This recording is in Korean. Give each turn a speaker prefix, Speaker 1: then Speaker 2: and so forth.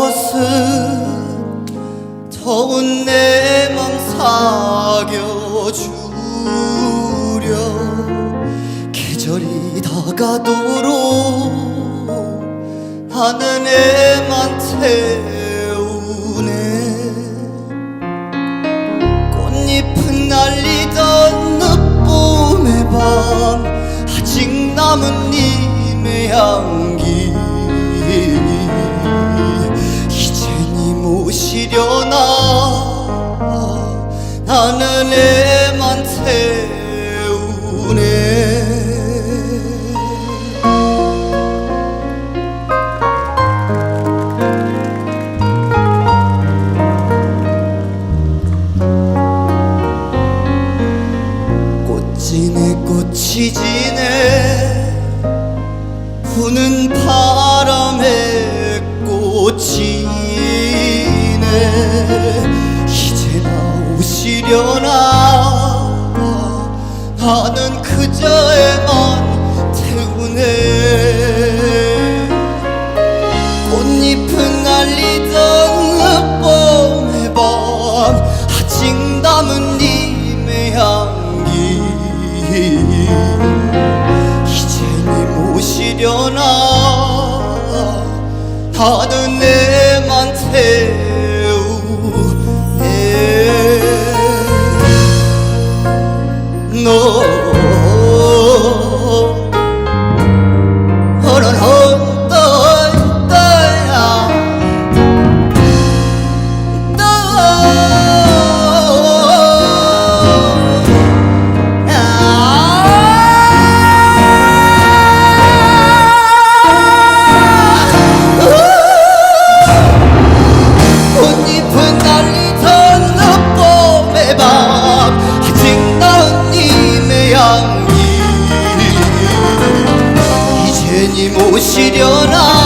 Speaker 1: 모습 더운 내 맘 사겨주려. 계절이 다가도록 하늘에만 태우네. 꽃잎은 날리던 늦봄의 밤 아직 남은 님의 향기 이제니 모시려나? 나는 애만 태우네. 꽃지네 꽃이 지네. 부는 바 변화가 나는 그 자에만 태우네 꽃잎은 날리던 봄의 밤 아직 남은 님의 향기. 이제 님 오시려나 나는 내만 태 오시려나?